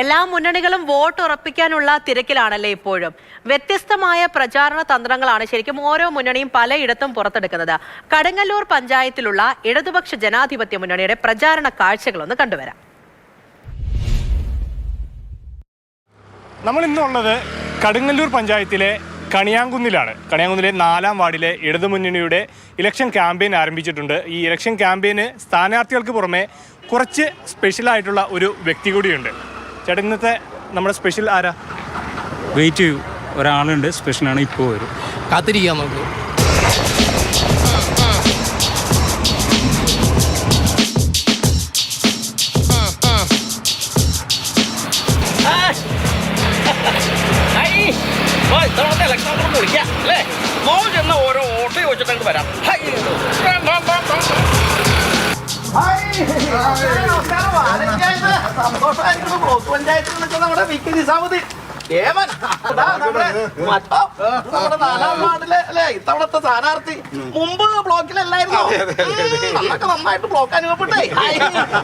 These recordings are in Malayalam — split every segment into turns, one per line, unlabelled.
എല്ലാ മുന്നണികളും വോട്ട് ഉറപ്പിക്കാനുള്ള തിരക്കിലാണല്ലേ ഇപ്പോഴും. വ്യത്യസ്തമായ പ്രചാരണ തന്ത്രങ്ങളാണ് ശരിക്കും ഓരോ മുന്നണിയും പലയിടത്തും പുറത്തെടുക്കുന്നത്. കടങ്ങല്ലൂർ പഞ്ചായത്തിലുള്ള ഇടതുപക്ഷ ജനാധിപത്യ മുന്നണിയുടെ പ്രചാരണ കാഴ്ചകളൊന്ന് കണ്ടുവരാം.
നമ്മൾ ഇന്നുള്ളത് കടുങ്ങല്ലൂർ പഞ്ചായത്തിലെ കണിയാങ്കുന്നിലാണ്. കണിയാങ്കുന്നിലെ നാലാം വാർഡിലെ ഇടതുമുന്നണിയുടെ ഇലക്ഷൻ ക്യാമ്പയിൻ ആരംഭിച്ചിട്ടുണ്ട്. ഈ ഇലക്ഷൻ ക്യാമ്പയിന് സ്ഥാനാർത്ഥികൾക്ക് പുറമെ കുറച്ച് സ്പെഷ്യലായിട്ടുള്ള ഒരു വ്യക്തി കൂടിയുണ്ട്. ചേട്ടാ ഇന്നത്തെ നമ്മുടെ സ്പെഷ്യൽ ആരാ?
വെയിറ്റ് ചെയ്യൂ. ഒരാളുണ്ട് സ്പെഷ്യലാണ് ഇപ്പോൾ വരും.
കാത്തിരിക്കാം നോക്കൂ
അല്ലേ? മോൻ ചെന്ന ഓരോ ഓട്ടോ ചോദിച്ചിട്ട് വരാം. ഹൈ. സന്തോഷമായിരിക്കുന്നു ബ്ലോക്ക് പഞ്ചായത്തിൽ നിന്നൊക്കെ നമ്മുടെ വി കെ നിസാമുദ്ദീൻ ഏമൻ. നമ്മുടെ മറ്റോ നമ്മുടെ നാലാം വാർഡിലെ അല്ലേ ഇത്തവണത്തെ സ്ഥാനാർത്ഥി. മുമ്പ് ബ്ലോക്കിലല്ലായിരുന്നു. അന്നൊക്കെ നന്നായിട്ട് ബ്ലോക്ക് അനുഭവപ്പെട്ടേ.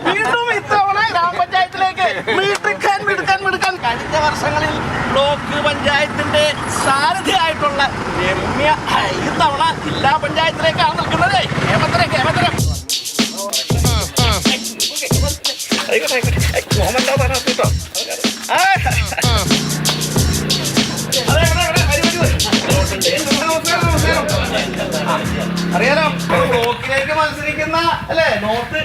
വീണ്ടും ഇത്തവണ ഗ്രാമപഞ്ചായത്തിലേക്ക് മിടുക്കാൻ മിടുക്കാൻ മിടുക്കാൻ. കഴിഞ്ഞ വർഷങ്ങളിൽ ബ്ലോക്ക് പഞ്ചായത്തിന്റെ സാരഥിയായിട്ടുള്ള രമ്യ ഇത്തവണ ജില്ലാ പഞ്ചായത്തിലേക്കാണ് നിൽക്കുന്നത്. കേമത്തരം കേമത്തരം നമസ്കാരം. ആ, അറിയാലോ? ബ്ലോക്കിലേക്ക് മത്സരിക്കുന്ന അല്ലേ? നോർത്ത്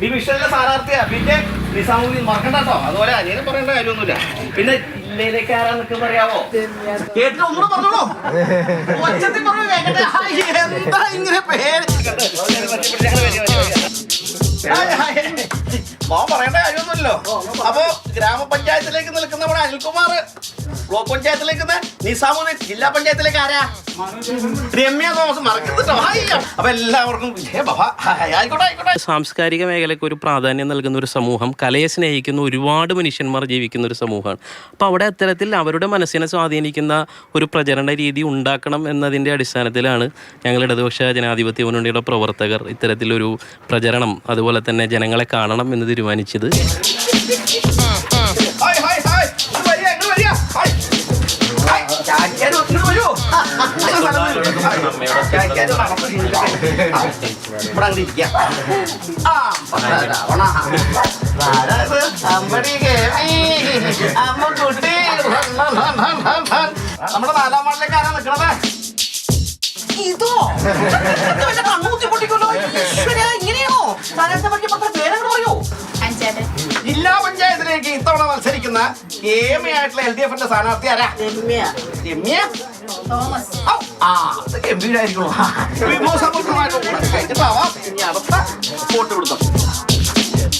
ഡിവിഷനിലെ സ്ഥാനാർത്ഥിയാ. പിന്നെ നിസാമുദ്ദീൻ. മറക്കണ്ട കേട്ടോ. അതുപോലെ അനിയനെ പറയേണ്ട കാര്യമൊന്നുമില്ല. പിന്നെ ജില്ലയിലേക്ക് അറിയാവോ? കേട്ടിട്ട് ഒന്നുകൂടെ പറഞ്ഞോളൂ. ഒച്ചത്തിൽ പറഞ്ഞു എന്താ ഇങ്ങനെ പേര്. മോൻ പറയേണ്ട കാര്യമൊന്നുമില്ലല്ലോ അപ്പോ ഗ്രാമപഞ്ചായത്തിലേക്ക് നിൽക്കുന്ന നമ്മുടെ അനിൽകുമാർ. ബ്ലോക്ക് പഞ്ചായത്തിലേക്ക് നിസാമുദ്ദീൻ ജില്ലാ പഞ്ചായത്തിലേക്ക് ആരാ? എല്ലാവർക്കും
സാംസ്കാരിക മേഖലയ്ക്ക് ഒരു പ്രാധാന്യം നൽകുന്ന ഒരു സമൂഹം കലയെ സ്നേഹിക്കുന്ന ഒരുപാട് മനുഷ്യന്മാർ ജീവിക്കുന്ന ഒരു സമൂഹമാണ്. അപ്പോൾ അവിടെ അത്തരത്തിൽ അവരുടെ മനസ്സിനെ സ്വാധീനിക്കുന്ന ഒരു പ്രചരണ രീതി ഉണ്ടാക്കണം എന്നതിന്റെ അടിസ്ഥാനത്തിലാണ് ഞങ്ങൾ ഇടതുപക്ഷ ജനാധിപത്യ മുന്നണിയുടെ പ്രവർത്തകർ ഇത്തരത്തിലൊരു പ്രചരണം അതുപോലെ തന്നെ ജനങ്ങളെ കാണണം എന്ന് തീരുമാനിച്ചത്.
ഇവിടെ അങ്ങട് ഇരിക്കാം. നമ്മുടെ നാലാം വാർഡിലേക്ക് ആരാ നിൽക്കണത് ഇതോ ഇങ്ങനെയാണോ സ്ഥാനാർത്ഥി പറയൂ ജില്ലാ പഞ്ചായത്തിലേക്ക് ഇത്തവണ മത്സരിക്കുന്ന കേമയായിട്ടുള്ള എൽ ഡി എഫിന്റെ സ്ഥാനാർത്ഥി ആരാ? രമ്യ. ഔ, ആ അത് ഗംഭീരായിരിക്കുള്ളൂ വിഭവസമൃദ്ധമായിട്ട് കൂടെ കഴിഞ്ഞിട്ടാവാം ഇനി അടുത്ത വോട്ട് കൊടുക്കാം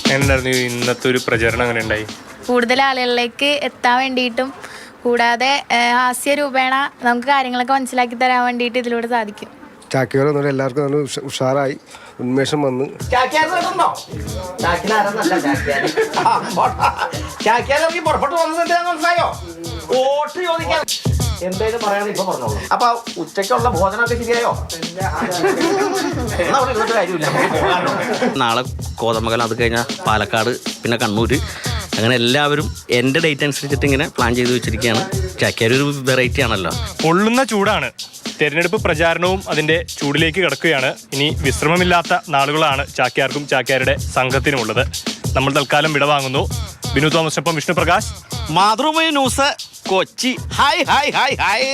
എങ്ങനെയുണ്ടായിരുന്നു ഈ ഇന്നത്തെ ഒരു പ്രചരണം അങ്ങനെ ഉണ്ടായി?
കൂടുതൽ ആളുകളിലേക്ക് എത്താൻ വേണ്ടിയിട്ടും കൂടാതെ ഹാസ്യ രൂപേണ നമുക്ക് കാര്യങ്ങളൊക്കെ മനസ്സിലാക്കി തരാൻ വേണ്ടിയിട്ട് ഇതിലൂടെ സാധിക്കും.
ചാക്കിയോടെ ഒന്നുമില്ല എല്ലാവർക്കും നല്ല ഉഷ- ഉഷാറായി. ഉന്മേഷം വന്ന്.
പുറപ്പെട്ടു വന്നത് എന്താണെന്ന് മനസ്സിലായോ? വോട്ട് ചോദിക്കാൻ. എന്തേലും പറയാതെ ഇപ്പൊ പറഞ്ഞോളൂ. അപ്പൊ ഉച്ചയ്ക്കുള്ള ഭോജനമൊക്കെ ശരിയായോ? എന്നാ അവിടെ ഇരുന്നിട്ട് കാര്യമില്ല. നമുക്ക്
നാളെ കോതമംഗലം അത് കഴിഞ്ഞാൽ പാലക്കാട് പിന്നെ കണ്ണൂര്. അങ്ങനെ എല്ലാവരും എന്റെ ഡേറ്റ് അനുസരിച്ചിട്ട് ഇങ്ങനെ പ്ലാൻ ചെയ്ത് വെച്ചിരിക്കുകയാണ്. ചാക്യാർ ഒരു വെറൈറ്റി ആണല്ലോ.
പൊള്ളുന്ന ചൂടാണ്. തെരഞ്ഞെടുപ്പ് പ്രചാരണവും അതിന്റെ ചൂടിലേക്ക് കിടക്കുകയാണ്. ഇനി വിശ്രമമില്ലാത്ത നാളുകളാണ് ചാക്യാർക്കും ചാക്യാരുടെ സംഘത്തിനുമുള്ളത്. നമ്മൾ തൽക്കാലം വിടവാങ്ങുന്നു. Binu Thomas തോമസിനൊപ്പം Vishnuprakash.
Mathrubhumi news Kochi. Hi hi hi hi.